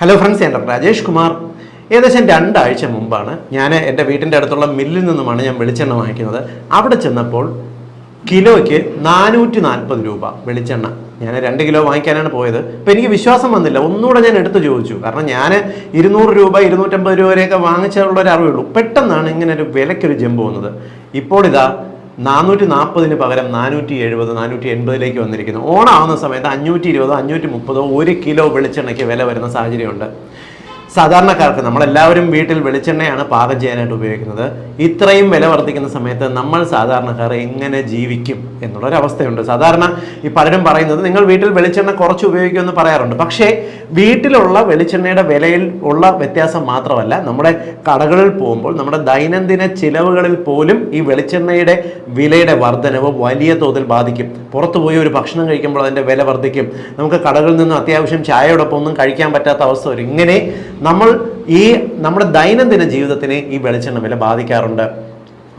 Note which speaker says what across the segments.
Speaker 1: Hello friends ഞാൻ doctor Rajesh Kumar. ഏകദേശം രണ്ടാഴ്ച മുമ്പാണ് ഞാൻ എന്റെ വീട്ടിന്റെ അടുത്തുള്ള മില്ലിൽ നിന്നുമാണ് ഞാൻ വെളിച്ചെണ്ണ വാങ്ങിക്കുന്നത്. അവിടെ ചെന്നപ്പോൾ കിലോയ്ക്ക് നാനൂറ്റി നാൽപ്പത് രൂപ വെളിച്ചെണ്ണ. ഞാൻ രണ്ട് കിലോ വാങ്ങിക്കാനാണ് പോയത്. അപ്പോൾ എനിക്ക് വിശ്വാസം വന്നില്ല. ഒന്നുകൂടെ ഞാൻ എടുത്തു ചോദിച്ചു. കാരണം ഞാൻ ഇരുന്നൂറ് രൂപ ഇരുന്നൂറ്റമ്പത് രൂപ വരെയൊക്കെ വാങ്ങിച്ചുള്ള ഒരു അറിവുള്ളൂ പെട്ടെന്നാണ് ഇങ്ങനെ ഒരു വിലയ്ക്കൊരു ജമ്പ് വന്നത്. ഇപ്പോൾ ഇതാ നാനൂറ്റി നാൽപ്പതിന് പകരം നാനൂറ്റി എഴുപത് നാനൂറ്റി എൺപതിലേക്ക് വന്നിരിക്കുന്നു. ഓണാവുന്ന സമയത്ത് അഞ്ഞൂറ്റി ഇരുപതോ അഞ്ഞൂറ്റി മുപ്പതോ ഒരു കിലോ വെളിച്ചെണ്ണയ്ക്ക് വില വരുന്ന സാഹചര്യമുണ്ട്. സാധാരണക്കാർക്ക് നമ്മളെല്ലാവരും വീട്ടിൽ വെളിച്ചെണ്ണയാണ് പാകം ചെയ്യാനായിട്ട് ഉപയോഗിക്കുന്നത്. ഇത്രയും വില വർദ്ധിക്കുന്ന സമയത്ത് നമ്മൾ സാധാരണക്കാർ എങ്ങനെ ജീവിക്കും എന്നുള്ളൊരവസ്ഥയുണ്ട് സാധാരണ ഈ പലരും പറയുന്നത് നിങ്ങൾ വീട്ടിൽ വെളിച്ചെണ്ണ കുറച്ച് ഉപയോഗിക്കുമെന്ന് പറയാറുണ്ട്. പക്ഷേ വീട്ടിലുള്ള വെളിച്ചെണ്ണയുടെ വിലയിൽ ഉള്ള വ്യത്യാസം മാത്രമല്ല നമ്മുടെ കടകളിൽ പോകുമ്പോൾ നമ്മുടെ ദൈനംദിന ചിലവുകളിൽ പോലും ഈ വെളിച്ചെണ്ണയുടെ വിലയുടെ വർധനവ് വലിയ തോതിൽ ബാധിക്കും. പുറത്തു പോയി ഒരു ഭക്ഷണം കഴിക്കുമ്പോൾ അതിന്റെ വില വർദ്ധിക്കും. നമുക്ക് കടകളിൽ നിന്നും അത്യാവശ്യം ചായയോടൊപ്പം ഒന്നും കഴിക്കാൻ പറ്റാത്ത അവസ്ഥ വരും. ഇങ്ങനെ നമ്മൾ ഈ നമ്മുടെ ദൈനംദിന ജീവിതത്തിനെ ഈ വെളിച്ചെണ്ണ വില ബാധിക്കാറുണ്ട്.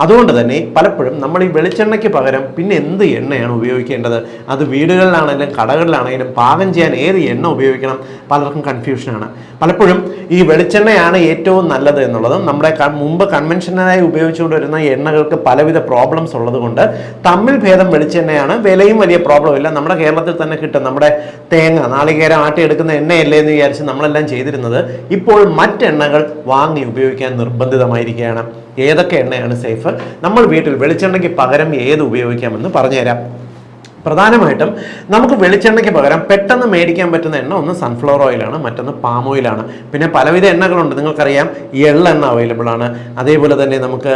Speaker 1: അതുകൊണ്ട് തന്നെ പലപ്പോഴും നമ്മൾ ഈ വെളിച്ചെണ്ണയ്ക്ക് പകരം പിന്നെ എന്ത് എണ്ണയാണ് ഉപയോഗിക്കേണ്ടത്? അത് വീടുകളിലാണെങ്കിലും കടകളിലാണെങ്കിലും പാകം ചെയ്യാൻ ഏത് എണ്ണ ഉപയോഗിക്കണം? പലർക്കും കൺഫ്യൂഷനാണ് പലപ്പോഴും ഈ വെളിച്ചെണ്ണയാണ് ഏറ്റവും നല്ലത് എന്നുള്ളതും നമ്മുടെ മുമ്പ് കൺവെൻഷനായി ഉപയോഗിച്ചുകൊണ്ട് വരുന്ന എണ്ണകൾക്ക് പലവിധ പ്രോബ്ലംസ് ഉള്ളതുകൊണ്ട് തമ്മിൽ ഭേദം വെളിച്ചെണ്ണയാണ്. വിലയും വലിയ പ്രോബ്ലം ഇല്ല. നമ്മുടെ കേരളത്തിൽ തന്നെ കിട്ടും. നമ്മുടെ തേങ്ങ നാളികേരം ആട്ടിയെടുക്കുന്ന എണ്ണയല്ലേ എന്ന് വിചാരിച്ച് നമ്മളെല്ലാം ചെയ്തിരുന്നത്. ഇപ്പോൾ മറ്റെണ്ണകൾ വാങ്ങി ഉപയോഗിക്കാൻ നിർബന്ധിതമായിരിക്കുകയാണ്. ഏതൊക്കെ എണ്ണയാണ് സേഫ് നമ്മൾ വീട്ടിൽ വെളിച്ചെണ്ണയ്ക്ക് പകരം ഏത് ഉപയോഗിക്കാമെന്ന് പറഞ്ഞുതരാം. പ്രധാനമായിട്ടും നമുക്ക് വെളിച്ചെണ്ണയ്ക്ക് പകരം പെട്ടെന്ന് മേടിക്കാൻ പറ്റുന്ന എണ്ണ ഒന്ന് സൺഫ്ലവർ ഓയിലാണ് മറ്റൊന്ന് പാം ഓയിലാണ് പിന്നെ പലവിധ എണ്ണകളുണ്ട് നിങ്ങൾക്കറിയാം എള്ളെണ്ണ അവൈലബിൾ ആണ്. അതേപോലെ തന്നെ നമുക്ക്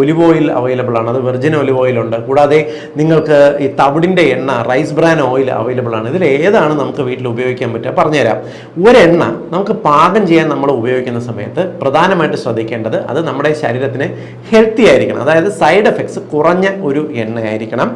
Speaker 1: ഒലിവ് ഓയിൽ അവൈലബിൾ ആണ്. അത് വെർജിൻ ഒലിവ് ഓയിൽ ഉണ്ട്. കൂടാതെ നിങ്ങൾക്ക് ഈ തവിടിന്റെ എണ്ണ റൈസ് ബ്രാൻ ഓയിൽ അവൈലബിൾ ആണ്. ഇതിൽ ഏതാണ് നമുക്ക് വീട്ടിൽ ഉപയോഗിക്കാൻ പറ്റുക? പറഞ്ഞുതരാം. ഒരെണ്ണ നമുക്ക് പാകം ചെയ്യാൻ നമ്മൾ ഉപയോഗിക്കുന്ന സമയത്ത് പ്രധാനമായിട്ട് ശ്രദ്ധിക്കേണ്ടത് അത് നമ്മുടെ ശരീരത്തിന് ഹെൽത്തി ആയിരിക്കണം. അതായത് സൈഡ് എഫക്ട്സ് കുറഞ്ഞ ഒരു എണ്ണയായിരിക്കണം.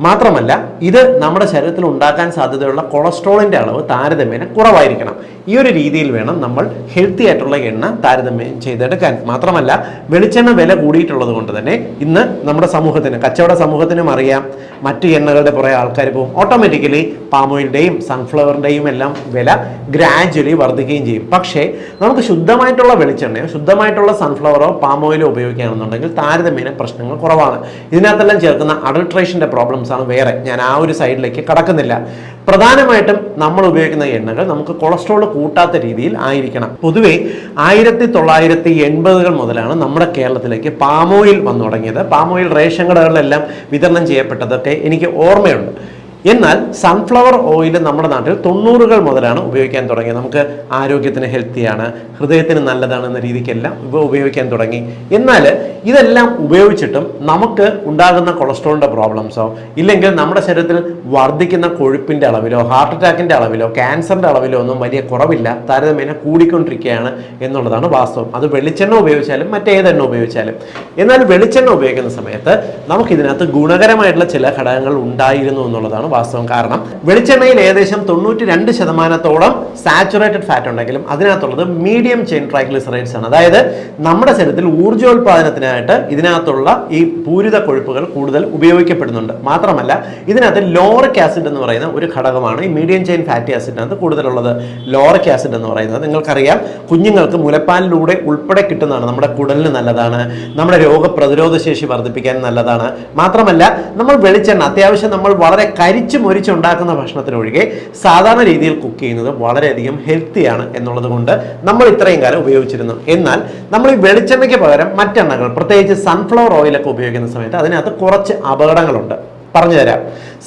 Speaker 1: മാത്രമല്ല ഇത് നമ്മുടെ ശരീരത്തിൽ ഉണ്ടാക്കാൻ സാധ്യതയുള്ള കൊളസ്ട്രോളിന്റെ അളവ് താരതമ്യേന കുറവായിരിക്കണം. ഈ ഒരു രീതിയിൽ വേണം നമ്മൾ ഹെൽത്തി ആയിട്ടുള്ള എണ്ണ താരതമ്യം ചെയ്തെടുക്കാൻ. മാത്രമല്ല വെളിച്ചെണ്ണ വില കൂടിയിട്ടുള്ളത് കൊണ്ട് തന്നെ ഇന്ന് നമ്മുടെ സമൂഹത്തിന് കച്ചവട സമൂഹത്തിനും അറിയാം മറ്റു എണ്ണകളുടെ പുറകെ ആൾക്കാർ പോകും. ഓട്ടോമാറ്റിക്കലി പാമോയിലിന്റെയും സൺഫ്ലവറിന്റെയും എല്ലാം വില ഗ്രാജ്വലി വർദ്ധിക്കുകയും ചെയ്യും. പക്ഷേ നമുക്ക് ശുദ്ധമായിട്ടുള്ള വെളിച്ചെണ്ണയോ ശുദ്ധമായിട്ടുള്ള സൺഫ്ലവറോ പാമോയിലോ ഉപയോഗിക്കുകയാണെന്നുണ്ടെങ്കിൽ താരതമ്യേന പ്രശ്നങ്ങൾ കുറവാണ്. ഇതിനകത്തെല്ലാം ചേർക്കുന്ന അഡൾട്രേഷന്റെ പ്രോബ്ലംസ് ആണ് വേറെ. ഞാൻ ആ ഒരു സൈഡിലേക്ക് കടക്കുന്നില്ല. പ്രധാനമായിട്ടും നമ്മൾ ഉപയോഗിക്കുന്ന എണ്ണകൾ നമുക്ക് കൊളസ്ട്രോൾ കൂട്ടാത്ത രീതിയിൽ ആയിരിക്കണം. പൊതുവെ ആയിരത്തി തൊള്ളായിരത്തി എൺപതുകൾ മുതലാണ് നമ്മുടെ കേരളത്തിലേക്ക് പാമോയിൽ വന്നു തുടങ്ങിയത്. പാമോയിൽ റേഷൻ കടകളിലെല്ലാം വിതരണം ചെയ്യപ്പെട്ടതൊക്കെ എനിക്ക് ഓർമ്മയുണ്ട്. എന്നാൽ സൺഫ്ലവർ ഓയിൽ നമ്മുടെ നാട്ടിൽ തൊണ്ണൂറുകൾ മുതലാണ് ഉപയോഗിക്കാൻ തുടങ്ങിയത്. നമുക്ക് ആരോഗ്യത്തിന് ഹെൽത്തിയാണ് ഹൃദയത്തിന് നല്ലതാണ് എന്ന രീതിക്കെല്ലാം ഇവ ഉപയോഗിക്കാൻ തുടങ്ങി. എന്നാൽ ഇതെല്ലാം ഉപയോഗിച്ചിട്ടും നമുക്ക് ഉണ്ടാകുന്ന കൊളസ്ട്രോളിന്റെ പ്രോബ്ലംസോ ഇല്ലെങ്കിൽ നമ്മുടെ ശരീരത്തിൽ വർദ്ധിക്കുന്ന കൊഴുപ്പിന്റെ അളവിലോ ഹാർട്ട് അറ്റാക്കിന്റെ അളവിലോ ക്യാൻസറിന്റെ അളവിലോ ഒന്നും വലിയ കുറവില്ല താരതമ്യേന കൂടിക്കൊണ്ടിരിക്കുകയാണ് എന്നുള്ളതാണ് വാസ്തവം. അത് വെളിച്ചെണ്ണ ഉപയോഗിച്ചാലും മറ്റേതെണ്ണ ഉപയോഗിച്ചാലും. എന്നാൽ വെളിച്ചെണ്ണ ഉപയോഗിക്കുന്ന സമയത്ത് നമുക്കിതിനകത്ത് ഗുണകരമായിട്ടുള്ള ചില ഘടകങ്ങൾ ഉണ്ടായിരുന്നു എന്നുള്ളതാണ് വാസ്തവം കാരണം വെളിച്ചെണ്ണയിൽ ഏകദേശം തൊണ്ണൂറ്റി രണ്ട് ശതമാനത്തോളം സാച്ചുറേറ്റഡ് ഫാറ്റ് ഉണ്ടെങ്കിലും അതിനകത്തുള്ളത് മീഡിയം ചെയിൻ ട്രൈഗ്ലിസറൈഡ്സ് ആണ്. അതായത് നമ്മുടെ ശരീരത്തിൽ ഊർജോൽപാദനത്തിനായിട്ട് ഇതിനകത്തുള്ള ഈ പൂരിത കൊഴുപ്പുകൾ കൂടുതൽ ഉപയോഗിക്കപ്പെടുന്നുണ്ട്. മാത്രമല്ല ഇതിനകത്ത് ലോറിക് ആസിഡ് എന്ന് പറയുന്ന ഒരു ഘടകമാണ് ഈ മീഡിയം ചെയിൻ ഫാറ്റി ആസിഡിനകത്ത് കൂടുതലുള്ളത്. ലോറിക് ആസിഡ് എന്ന് പറയുന്നത് നിങ്ങൾക്കറിയാം കുഞ്ഞുങ്ങൾക്ക് മുലപ്പാലിലൂടെ ഉൾപ്പെടെ കിട്ടുന്നതാണ്. നമ്മുടെ കുടലിന് നല്ലതാണ് നമ്മുടെ രോഗപ്രതിരോധ ശേഷി വർദ്ധിപ്പിക്കാൻ നല്ലതാണ്. മാത്രമല്ല നമ്മൾ വെളിച്ചെണ്ണ അത്യാവശ്യം നമ്മൾ വളരെ കരിച്ചു മൊരിച്ച് ഉണ്ടാക്കുന്ന ഭക്ഷണത്തിനൊഴികെ സാധാരണ രീതിയിൽ കുക്ക് ചെയ്യുന്നത് വളരെയധികം ഹെൽത്തിയാണ് എന്നുള്ളത് കൊണ്ട് നമ്മൾ ഇത്രയും കാലം ഉപയോഗിച്ചിരുന്നു. എന്നാൽ നമ്മൾ ഈ വെളിച്ചെണ്ണയ്ക്ക് പകരം മറ്റെണ്ണകൾ പ്രത്യേകിച്ച് സൺഫ്ലവർ ഓയിലൊക്കെ ഉപയോഗിക്കുന്ന സമയത്ത് അതിനകത്ത് കുറച്ച് അപകടങ്ങളുണ്ട്. പറഞ്ഞു തരാം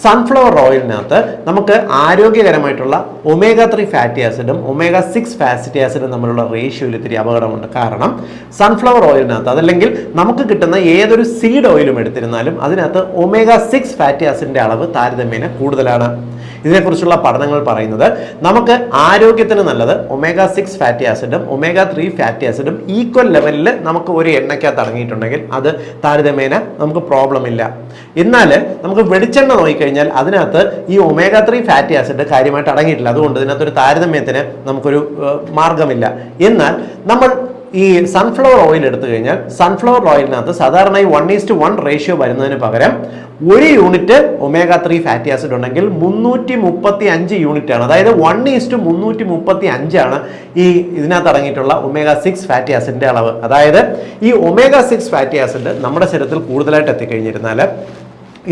Speaker 1: സൺഫ്ലവർ ഓയിലിനകത്ത് നമുക്ക് ആരോഗ്യകരമായിട്ടുള്ള ഒമേഗ ത്രീ ഫാറ്റി ആസിഡും ഒമേഗ സിക്സ് ഫാറ്റി ആസിഡും തമ്മിലുള്ള റേഷ്യോയിൽ ഇത്തിരി അപകടമുണ്ട്. കാരണം സൺഫ്ലവർ ഓയിലിനകത്ത് അതല്ലെങ്കിൽ നമുക്ക് കിട്ടുന്ന ഏതൊരു സീഡ് ഓയിലും എടുത്തിരുന്നാലും അതിനകത്ത് ഒമേഗ സിക്സ് ഫാറ്റി ആസിഡിന്റെ അളവ് താരതമ്യേന കൂടുതലാണ്. ഇതിനെക്കുറിച്ചുള്ള പഠനങ്ങൾ പറയുന്നത് നമുക്ക് ആരോഗ്യത്തിന് നല്ലത് ഒമേഗ സിക്സ് ഫാറ്റി ആസിഡും ഒമേഗ ത്രീ ഫാറ്റി ആസിഡും ഈക്വൽ ലെവലിൽ നമുക്ക് ഒരു എണ്ണയ്ക്കകത്ത് അടങ്ങിയിട്ടുണ്ടെങ്കിൽ അത് താരതമ്യേന നമുക്ക് പ്രോബ്ലം ഇല്ല. എന്നാൽ നമുക്ക് വെളിച്ചെണ്ണ നോക്കിക്കഴിഞ്ഞാൽ അതിനകത്ത് ഈ ഒമേഗ ത്രീ ഫാറ്റി ആസിഡ് കാര്യമായിട്ട് അടങ്ങിയിട്ടില്ല. അതുകൊണ്ട് ഇതിനകത്തൊരു താരതമ്യത്തിന് നമുക്കൊരു മാർഗമില്ല എന്നാൽ നമ്മൾ ഈ സൺഫ്ലവർ ഓയിൽ എടുത്തു കഴിഞ്ഞാൽ സൺഫ്ലവർ ഓയിലിനകത്ത് സാധാരണയായി വൺ ഈസ്റ്റ് വൺ റേഷ്യോ വരുന്നതിന് പകരം ഒരു unit omega three fatty acid ഉണ്ടെങ്കിൽ മുന്നൂറ്റി മുപ്പത്തി അഞ്ച് യൂണിറ്റ് ആണ്. അതായത് വൺ ഈസ്റ്റ് മുന്നൂറ്റി മുപ്പത്തി അഞ്ചാണ് ഈ ഇതിനകത്ത് അടങ്ങിയിട്ടുള്ള ഒമേഗ സിക്സ് ഫാറ്റി ആസിഡിന്റെ അളവ്. അതായത് ഈ ഒമേഗ സിക്സ് ഫാറ്റി ആസിഡ് നമ്മുടെ ശരീരത്തിൽ കൂടുതലായിട്ട് എത്തിക്കഴിഞ്ഞിരുന്നാൽ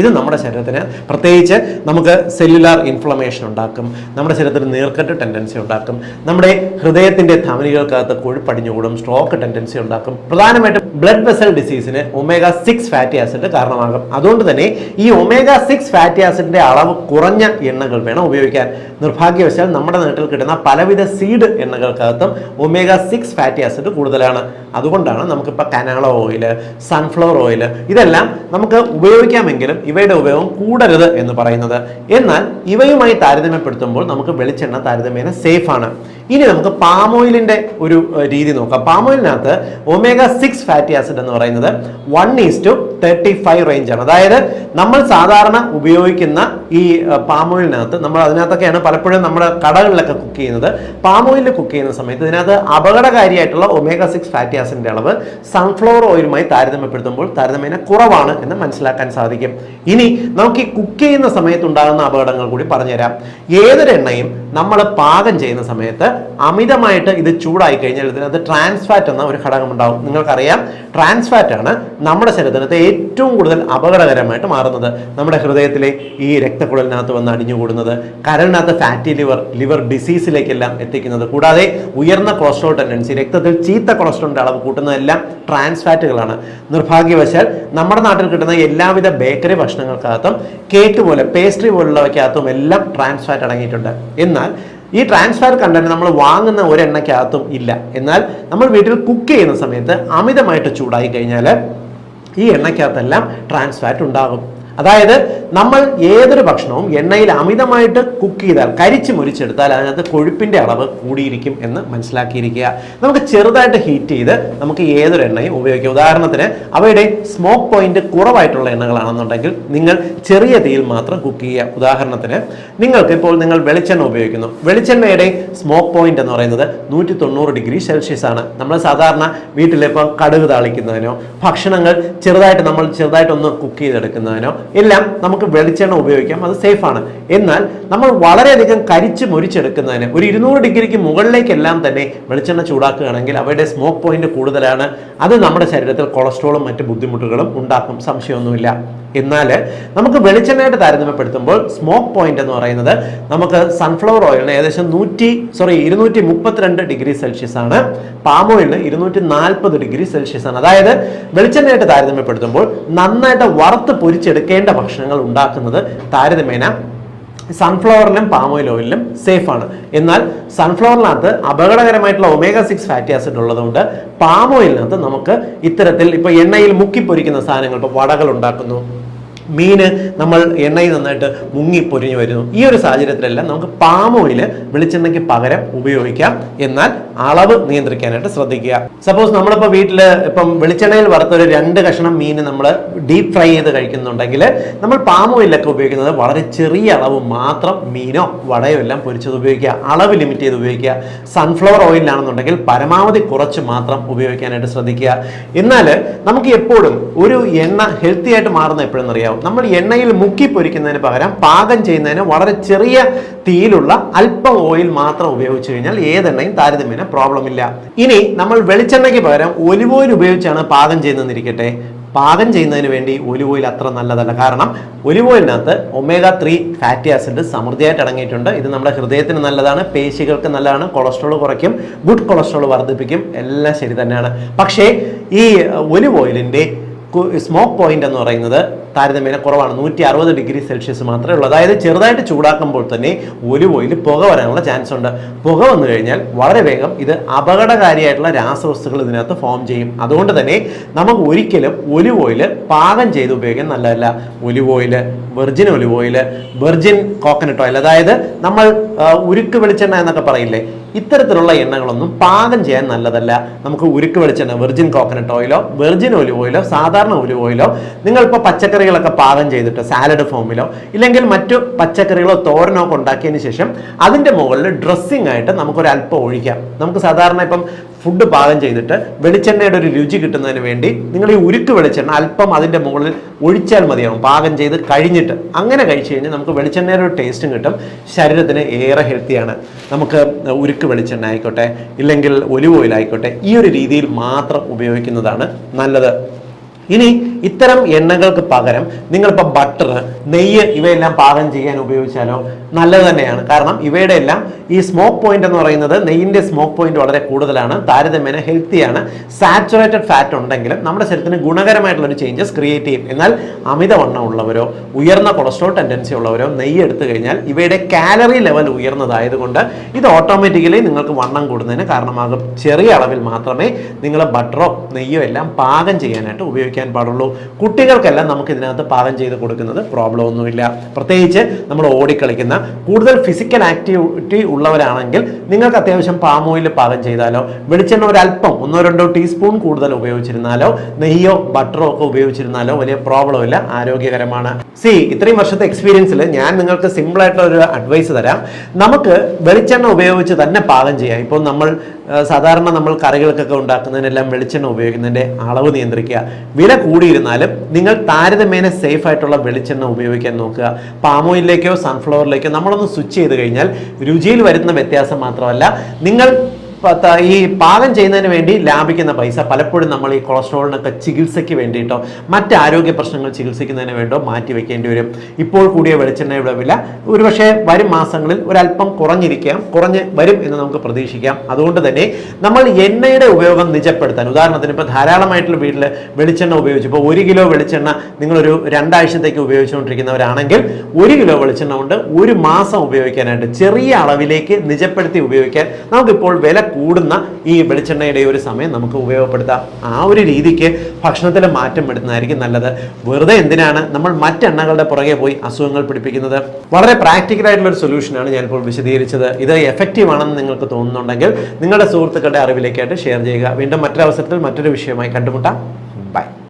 Speaker 1: ഇത് നമ്മുടെ ശരീരത്തിന് പ്രത്യേകിച്ച് നമുക്ക് സെല്ലുലാർ ഇൻഫ്ലമേഷൻ ഉണ്ടാക്കും നമ്മുടെ ശരീരത്തിന് നീർക്കെട്ട് ടെൻഡൻസി ഉണ്ടാക്കും നമ്മുടെ ഹൃദയത്തിന്റെ ധമനികൾക്കകത്ത് കൊഴുപ്പടിഞ്ഞുകൂടും സ്ട്രോക്ക് ടെൻഡൻസി ഉണ്ടാക്കും. പ്രധാനമായിട്ടും ബ്ലഡ് വെസൽ ഡിസീസിന് ഒമേഗ സിക്സ് ഫാറ്റി ആസിഡ് കാരണമാകും. അതുകൊണ്ട് തന്നെ ഈ ഒമേഗ സിക്സ് ഫാറ്റി ആസിഡിന്റെ അളവ് കുറഞ്ഞ എണ്ണകൾ വേണം ഉപയോഗിക്കാൻ. നിർഭാഗ്യവശാൽ നമ്മുടെ നാട്ടിൽ കിട്ടുന്ന പലവിധ സീഡ് എണ്ണകൾക്കകത്തും ഒമേഗ സിക്സ് ഫാറ്റി ആസിഡ് കൂടുതലാണ്. അതുകൊണ്ടാണ് നമുക്കിപ്പോൾ കനാള ഓയിൽ സൺഫ്ലവർ ഓയിൽ ഇതെല്ലാം നമുക്ക് ഉപയോഗിക്കാമെങ്കിലും ഇവയുടെ ഉപയോഗം കൂടരുത് എന്ന് പറയുന്നത്. എന്നാൽ ഇവയുമായി താരതമ്യപ്പെടുത്തുമ്പോൾ നമുക്ക് വെളിച്ചെണ്ണ താരതമ്യേന സേഫ് ആണ് ഇനി നമുക്ക് പാം ഓയിലിന്റെ ഒരു രീതി നോക്കാം. പാം ഓയിലിനകത്ത് ഒമേഗ സിക്സ് ഫാറ്റി ആസിഡ് എന്ന് പറയുന്നത് one is to thirty five range ആണ്. അതായത് നമ്മൾ സാധാരണ ഉപയോഗിക്കുന്ന ഈ പാം ഓയിലിനകത്ത് നമ്മൾ അതിനകത്തൊക്കെയാണ് പലപ്പോഴും നമ്മുടെ കടകളിലൊക്കെ കുക്ക് ചെയ്യുന്നത്. പാം ഓയിലിൽ കുക്ക് ചെയ്യുന്ന സമയത്ത് ഇതിനകത്ത് അപകടകാരിയായിട്ടുള്ള ഒമേഗ സിക്സ് ഫാറ്റി ആസിഡിന്റെ അളവ് സൺഫ്ലവർ ഓയിലുമായി താരതമ്യപ്പെടുത്തുമ്പോൾ താരതമ്യേന കുറവാണ് എന്ന് മനസ്സിലാക്കാൻ സാധിക്കും. ഇനി നമുക്ക് ഈ കുക്ക് ചെയ്യുന്ന സമയത്ത് ഉണ്ടാകുന്ന അപകടങ്ങൾ കൂടി പറഞ്ഞുതരാം. ഏതൊരു എണ്ണയും നമ്മൾ പാകം ചെയ്യുന്ന സമയത്ത് അമിതമായിട്ട് ഇത് ചൂടായി കഴിഞ്ഞാൽ ഇതിനകത്ത് ട്രാൻസ്ഫാറ്റ് എന്ന ഒരു ഘടകം ഉണ്ടാവും. നിങ്ങൾക്കറിയാം ട്രാൻസ്ഫാറ്റ് ആണ് നമ്മുടെ ശരീരത്തിനകത്ത് ഏറ്റവും കൂടുതൽ അപകടകരമായിട്ട് മാറുന്നത്. നമ്മുടെ ഹൃദയത്തിലെ ഈ രക്തക്കുഴലിനകത്ത് വന്ന് അടിഞ്ഞുകൂടുന്നത് കരളിനകത്ത് ഫാറ്റി ലിവർ ലിവർ ഡിസീസിലേക്കെല്ലാം എത്തിക്കുന്നത്. കൂടാതെ ഉയർന്ന കൊളസ്ട്രോൾ ടെൻഡൻസി രക്തത്തിൽ ചീത്ത കൊളസ്ട്രോളിന്റെ അളവ് കൂട്ടുന്നതെല്ലാം ട്രാൻസ്ഫാറ്റുകളാണ് നിർഭാഗ്യവശാൽ നമ്മുടെ നാട്ടിൽ കിട്ടുന്ന എല്ലാവിധ ബേക്കറി ഭക്ഷണങ്ങൾക്കകത്തും കേക്ക് പോലെ പേസ്ട്രി പോലുള്ളവയ്ക്കകത്തും എല്ലാം ട്രാൻസ്ഫാറ്റ് അടങ്ങിയിട്ടുണ്ട്. എന്നാൽ ഈ ട്രാൻസ്ഫർ കണ്ടന്റ് നമ്മൾ വാങ്ങുന്ന ഒരു എണ്ണയ്ക്കകത്തും ഇല്ല. എന്നാൽ നമ്മൾ വീട്ടിൽ കുക്ക് ചെയ്യുന്ന സമയത്ത് അമിതമായിട്ട് ചൂടായി കഴിഞ്ഞാൽ ഈ എണ്ണയ്ക്കകത്തെല്ലാം ട്രാൻസ്ഫാറ്റ് ഉണ്ടാകും. അതായത് നമ്മൾ ഏതൊരു ഭക്ഷണവും എണ്ണയിൽ അമിതമായിട്ട് കുക്ക് ചെയ്താൽ കരിച്ച് മുരിച്ചെടുത്താൽ അതിനകത്ത് കൊഴുപ്പിന്റെ അളവ് കൂടിയിരിക്കും എന്ന് മനസ്സിലാക്കിയിരിക്കുക. നമുക്ക് ചെറുതായിട്ട് ഹീറ്റ് ചെയ്ത് നമുക്ക് ഏതൊരു എണ്ണയും ഉപയോഗിക്കാം. ഉദാഹരണത്തിന് അവയുടെ സ്മോക്ക് പോയിന്റ് കുറവായിട്ടുള്ള എണ്ണകളാണെന്നുണ്ടെങ്കിൽ നിങ്ങൾ ചെറിയ തീയിൽ മാത്രം കുക്ക് ചെയ്യുക. ഉദാഹരണത്തിന് നിങ്ങൾക്ക് ഇപ്പോൾ നിങ്ങൾ വെളിച്ചെണ്ണ ഉപയോഗിക്കുന്നു. വെളിച്ചെണ്ണയുടെ സ്മോക്ക് പോയിന്റ് എന്ന് പറയുന്നത് നൂറ്റി തൊണ്ണൂറ് ഡിഗ്രി സെൽഷ്യസ് ആണ്. നമ്മൾ സാധാരണ വീട്ടിലിപ്പോൾ കടുക് താളിക്കുന്നതിനോ ഭക്ഷണങ്ങൾ ചെറുതായിട്ട് നമ്മൾ ചെറുതായിട്ടൊന്ന് കുക്ക് ചെയ്തെടുക്കുന്നതിനോ എല്ലാം വെളിച്ചെണ്ണ ഉപയോഗിക്കാം അത് സേഫാണ്. എന്നാൽ നമ്മൾ വളരെയധികം കരിച്ച് മുരിച്ചെടുക്കുന്നതിന് ഒരു ഇരുന്നൂറ് ഡിഗ്രിക്ക് മുകളിലേക്കെല്ലാം തന്നെ വെളിച്ചെണ്ണ ചൂടാക്കുകയാണെങ്കിൽ അവയുടെ സ്മോക്ക് പോയിന്റ് കൂടുതലാണ്. അത് നമ്മുടെ ശരീരത്തിൽ കൊളസ്ട്രോളും മറ്റ് ബുദ്ധിമുട്ടുകളും ഉണ്ടാക്കും സംശയമൊന്നുമില്ല. എന്നാൽ നമുക്ക് വെളിച്ചെണ്ണയായിട്ട് താരതമ്യപ്പെടുത്തുമ്പോൾ സ്മോക്ക് പോയിന്റ് എന്ന് പറയുന്നത് നമുക്ക് സൺഫ്ലവർ ഓയിലിന് ഏകദേശം നൂറ്റി സോറി ഇരുന്നൂറ്റി മുപ്പത്തിരണ്ട് ഡിഗ്രി സെൽഷ്യസ് ആണ്. പാം ഓയിലിന് ഇരുന്നൂറ്റി നാൽപ്പത് ഡിഗ്രി സെൽഷ്യസ് ആണ്. അതായത് വെളിച്ചെണ്ണയായിട്ട് താരതമ്യപ്പെടുത്തുമ്പോൾ നന്നായിട്ട് വറുത്ത് പൊരിച്ചെടുക്കേണ്ട ഭക്ഷണങ്ങൾ ഉണ്ടാക്കുന്നത് താരതമ്യേന സൺഫ്ലവറിലും പാം ഓയിൽ ഓയിലിലും സേഫ് ആണ്. എന്നാൽ സൺഫ്ലവറിനകത്ത് അപകടകരമായിട്ടുള്ള ഒമേഗ സിക്സ് ഫാറ്റി ആസിഡ് ഉള്ളതുകൊണ്ട് പാം ഓയിലിനകത്ത് നമുക്ക് ഇത്തരത്തിൽ ഇപ്പൊ എണ്ണയിൽ മുക്കി പൊരിക്കുന്ന സാധനങ്ങൾ ഇപ്പൊ വടകൾ ഉണ്ടാക്കുന്നു. മീന് നമ്മൾ എണ്ണയിൽ നന്നായിട്ട് മുങ്ങി പൊരിഞ്ഞു വരുന്നു. ഈ ഒരു സാഹചര്യത്തിലെല്ലാം നമുക്ക് പാം ഓയിൽ വെളിച്ചെണ്ണയ്ക്ക് പകരം ഉപയോഗിക്കാം. എന്നാൽ അളവ് നിയന്ത്രിക്കാനായിട്ട് ശ്രദ്ധിക്കുക. സപ്പോസ് നമ്മളിപ്പോൾ വീട്ടിൽ ഇപ്പം വെളിച്ചെണ്ണയിൽ വറുത്തൊരു രണ്ട് കഷ്ണം മീൻ നമ്മൾ ഡീപ് ഫ്രൈ ചെയ്ത് കഴിക്കുന്നുണ്ടെങ്കിൽ നമ്മൾ പാം ഓയിലൊക്കെ ഉപയോഗിക്കുന്നത് വളരെ ചെറിയ അളവ് മാത്രം മീനോ വടയോ എല്ലാം പൊരിച്ചത് ഉപയോഗിക്കുക. അളവ് ലിമിറ്റ് ചെയ്ത് ഉപയോഗിക്കുക. സൺഫ്ലവർ ഓയിലാണെന്നുണ്ടെങ്കിൽ പരമാവധി കുറച്ച് മാത്രം ഉപയോഗിക്കാനായിട്ട് ശ്രദ്ധിക്കുക. എന്നാൽ നമുക്ക് എപ്പോഴും ഒരു എണ്ണ ഹെൽത്തി ആയിട്ട് മാറുന്ന എപ്പോഴെന്നറിയാവും? നമ്മൾ എണ്ണയിൽ മുക്കി പൊരിക്കുന്നതിന് പകരം പാകം ചെയ്യുന്നതിന് വളരെ ചെറിയ തീയിലുള്ള അല്പം ഓയിൽ മാത്രം ഉപയോഗിച്ച് കഴിഞ്ഞാൽ ഏതെണ്ണയും താരതമ്യേന പ്രോബ്ലം ഇല്ല. ഇനി നമ്മൾ വെളിച്ചെണ്ണയ്ക്ക് പകരം ഒലിവ് ഓയിൽ ഉപയോഗിച്ചാണ് പാകം ചെയ്യുന്നതെന്നിരിക്കട്ടെ. പാകം ചെയ്യുന്നതിന് വേണ്ടി ഒലിവ് ഓയിൽ അത്ര നല്ലതല്ല. കാരണം ഒലിവ് ഓയിലിനകത്ത് ഒമേഗ ത്രീ ഫാറ്റി ആസിഡ് സമൃദ്ധിയായിട്ട് അടങ്ങിയിട്ടുണ്ട്. ഇത് നമ്മുടെ ഹൃദയത്തിന് നല്ലതാണ് പേശികൾക്ക് നല്ലതാണ് കൊളസ്ട്രോൾ കുറയ്ക്കും ഗുഡ് കൊളസ്ട്രോൾ വർദ്ധിപ്പിക്കും എല്ലാം ശരി തന്നെയാണ്. പക്ഷേ ഈ ഒലിവ് ഓയിലിന്റെ സ്മോക്ക് പോയിന്റ് എന്ന് പറയുന്നത് താരതമ്യേന കുറവാണ്. നൂറ്റി അറുപത് ഡിഗ്രി സെൽഷ്യസ് മാത്രമേ ഉള്ളൂ. അതായത് ചെറുതായിട്ട് ചൂടാക്കുമ്പോൾ തന്നെ ഒലിവ് ഓയിൽ പുക വരാനുള്ള ചാൻസ് ഉണ്ട്. പുക വന്നു കഴിഞ്ഞാൽ വളരെ വേഗം ഇത് അപകടകാരിയായിട്ടുള്ള രാസവസ്തുക്കൾ ഇതിനകത്ത് ഫോം ചെയ്യും. അതുകൊണ്ട് തന്നെ നമുക്ക് ഒരിക്കലും ഒലിവ് ഓയിൽ പാകം ചെയ്ത് ഉപയോഗിക്കാൻ നല്ലതല്ല. Olive oil virgin olive oil virgin coconut oil അതായത് നമ്മൾ ഉരുക്ക് വെളിച്ചെണ്ണ എന്നൊക്കെ പറയില്ലേ? ഇത്തരത്തിലുള്ള എണ്ണകളൊന്നും പാകം ചെയ്യാൻ നല്ലതല്ല. നമുക്ക് ഉരുക്ക് വെളിച്ചെണ്ണ വെർജിൻ കോക്കനട്ട് ഓയിലോ വെർജിൻ ഒലിവ് ഓയിലോ സാധാരണ ഒലിവ് ഓയിലോ നിങ്ങൾ ഇപ്പോൾ പച്ചക്കറികളൊക്കെ പാകം ചെയ്തിട്ട് സാലഡ് ഫോമിലോ ഇല്ലെങ്കിൽ മറ്റു പച്ചക്കറികളോ തോരനോ ഒക്കെ ഉണ്ടാക്കിയതിന് ശേഷം അതിന്റെ മുകളിൽ ഡ്രസ്സിംഗ് ആയിട്ട് നമുക്കൊരു അല്പം ഒഴിക്കാം. നമുക്ക് സാധാരണ ഇപ്പം ഫുഡ് പാകം ചെയ്തിട്ട് വെളിച്ചെണ്ണയുടെ ഒരു രുചി കിട്ടുന്നതിന് വേണ്ടി നിങ്ങൾ ഈ ഉരുക്ക് വെളിച്ചെണ്ണ അല്പം അതിന്റെ മുകളിൽ ഒഴിച്ചാൽ മതിയാവും. പാകം ചെയ്ത് കഴിഞ്ഞിട്ട് അങ്ങനെ കഴിച്ചു കഴിഞ്ഞാൽ നമുക്ക് വെളിച്ചെണ്ണയുടെ ഒരു ടേസ്റ്റും കിട്ടും. ശരീരത്തിന് ഏറെ ഹെൽത്തിയാണ് നമുക്ക് ഉരുക്ക് വെളിച്ചെണ്ണ ആയിക്കോട്ടെ ഇല്ലെങ്കിൽ ഒലിവ് ഓയിൽ ആയിക്കോട്ടെ ഈ ഒരു രീതിയിൽ മാത്രം ഉപയോഗിക്കുന്നതാണ് നല്ലത്. ഇനി ഇത്തരം എണ്ണകൾക്ക് പകരം നിങ്ങളിപ്പോൾ ബട്ടർ നെയ്യ് ഇവയെല്ലാം പാകം ചെയ്യാൻ ഉപയോഗിച്ചാലോ? നല്ലത് തന്നെയാണ്. കാരണം ഇവയുടെ എല്ലാം ഈ സ്മോക്ക് പോയിന്റ് എന്ന് പറയുന്നത് നെയ്യിന്റെ സ്മോക്ക് പോയിന്റ് വളരെ കൂടുതലാണ് താരതമ്യേന ഹെൽത്തിയാണ് സാച്ചുറേറ്റഡ് ഫാറ്റ് ഉണ്ടെങ്കിലും നമ്മുടെ ശരീരത്തിന് ഗുണകരമായിട്ടുള്ള ഒരു ചേഞ്ചസ് ക്രിയേറ്റ് ചെയ്യും. എന്നാൽ അമിതവണ്ണം ഉള്ളവരോ ഉയർന്ന കൊളസ്ട്രോൾ ടെൻഡൻസി ഉള്ളവരോ നെയ്യ് എടുത്തു കഴിഞ്ഞാൽ ഇവയുടെ കാലറി ലെവൽ ഉയർന്നതായതുകൊണ്ട് ഇത് ഓട്ടോമാറ്റിക്കലി നിങ്ങൾക്ക് വണ്ണം കൂടുന്നതിന് കാരണമാകും. ചെറിയ അളവിൽ മാത്രമേ നിങ്ങൾ ബട്ടറോ നെയ്യോ എല്ലാം പാകം ചെയ്യാനായിട്ട് ഉപയോഗിക്കാൻ പാടുള്ളൂ. കുട്ടികൾക്കല്ല നമുക്ക് ഇതിനകത്ത് പാകം ചെയ്ത് കൊടുക്കുന്നത് പ്രോബ്ലം ഒന്നുമില്ല. പ്രത്യേകിച്ച് നമ്മൾ ഓടിക്കളിക്കുന്ന കൂടുതൽ ഫിസിക്കൽ ആക്ടിവിറ്റി ഉള്ളവരാണെങ്കിൽ നിങ്ങൾക്ക് അത്യാവശ്യം പാം ഓയിൽ പാകം ചെയ്താലോ വെളിച്ചെണ്ണ ഒരല്പം ഒന്നോ രണ്ടോ ടീസ്പൂൺ കൂടുതൽ ഉപയോഗിച്ചിരുന്നാലോ നെയ്യോ ബട്ടറോ ഒക്കെ ഉപയോഗിച്ചിരുന്നാലോ വലിയ പ്രോബ്ലം ഇല്ല ആരോഗ്യകരമാണ്. സി ഇത്രയും വർഷത്തെ എക്സ്പീരിയൻസിൽ ഞാൻ നിങ്ങൾക്ക് സിമ്പിൾ ആയിട്ടുള്ള ഒരു അഡ്വൈസ് തരാം. നമുക്ക് വെളിച്ചെണ്ണ ഉപയോഗിച്ച് തന്നെ പാകം ചെയ്യാം. ഇപ്പോൾ നമ്മൾ സാധാരണ നമ്മൾ കറികൾക്കൊക്കെ ഉണ്ടാക്കുന്നതിനെല്ലാം വെളിച്ചെണ്ണ ഉപയോഗിക്കുന്നതിന്റെ അളവ് നിയന്ത്രിക്കുക. വില കൂടിയിരുന്നാലും നിങ്ങൾ താരതമ്യേന സേഫ് ആയിട്ടുള്ള വെളിച്ചെണ്ണ ഉപയോഗിക്കാൻ നോക്കുക. പാമോയിലേക്കോ സൺഫ്ലവറിലേക്കോ നമ്മളൊന്ന് സ്വിച്ച് ചെയ്ത് കഴിഞ്ഞാൽ രുചിയിൽ വരുന്ന വ്യത്യാസം മാത്രമല്ല നിങ്ങൾ ഈ പാകം ചെയ്യുന്നതിന് വേണ്ടി ലാഭിക്കുന്ന പൈസ പലപ്പോഴും നമ്മൾ ഈ കൊളസ്ട്രോളിനൊക്കെ ചികിത്സയ്ക്ക് വേണ്ടിയിട്ടോ മറ്റ് ആരോഗ്യ പ്രശ്നങ്ങൾ ചികിത്സിക്കുന്നതിന് വേണ്ടോ മാറ്റിവെക്കേണ്ടി വരും. ഇപ്പോൾ കൂടിയ വെളിച്ചെണ്ണയുടെ വില ഒരുപക്ഷെ വരും മാസങ്ങളിൽ ഒരല്പം കുറഞ്ഞിരിക്കാം കുറഞ്ഞ് വരും എന്ന് നമുക്ക് പ്രതീക്ഷിക്കാം. അതുകൊണ്ട് തന്നെ നമ്മൾ എണ്ണയുടെ ഉപയോഗം നിജപ്പെടുത്താൻ ഉദാഹരണത്തിന് ഇപ്പോൾ ധാരാളമായിട്ടുള്ള വീട്ടിൽ വെളിച്ചെണ്ണ ഉപയോഗിച്ചു ഇപ്പോൾ ഒരു കിലോ വെളിച്ചെണ്ണ നിങ്ങളൊരു രണ്ടാഴ്ചത്തേക്ക് ഉപയോഗിച്ചുകൊണ്ടിരിക്കുന്നവരാണെങ്കിൽ ഒരു കിലോ വെളിച്ചെണ്ണ കൊണ്ട് ഒരു മാസം ഉപയോഗിക്കാനായിട്ട് ചെറിയ അളവിലേക്ക് നിജപ്പെടുത്തി ഉപയോഗിക്കാൻ നമുക്കിപ്പോൾ വില കൂടുന്ന ഈ വെളിച്ചെണ്ണയുടെ ഒരു സമയം നമുക്ക് ഉപയോഗപ്പെടുത്താം. ആ ഒരു രീതിക്ക് ഭക്ഷണത്തിൽ മാറ്റം വരുന്നതായിരിക്കും നല്ലത്. വെറുതെ എന്തിനാണ് നമ്മൾ മറ്റെണ്ണകളുടെ പുറകെ പോയി അസുഖങ്ങൾ പിടിപ്പിക്കുന്നത്? വളരെ പ്രാക്ടിക്കൽ ആയിട്ടുള്ള ഒരു സൊല്യൂഷനാണ് ഞാനിപ്പോൾ വിശദീകരിച്ചത്. ഇത് എഫക്റ്റീവ് ആണെന്ന് നിങ്ങൾക്ക് തോന്നുന്നുണ്ടെങ്കിൽ നിങ്ങളുടെ സുഹൃത്തുക്കളുടെ അറിവിലേക്കായിട്ട് ഷെയർ ചെയ്യുക. വീണ്ടും മറ്റൊരവസരത്തിൽ മറ്റൊരു വിഷയമായി കണ്ടുമുട്ടാം.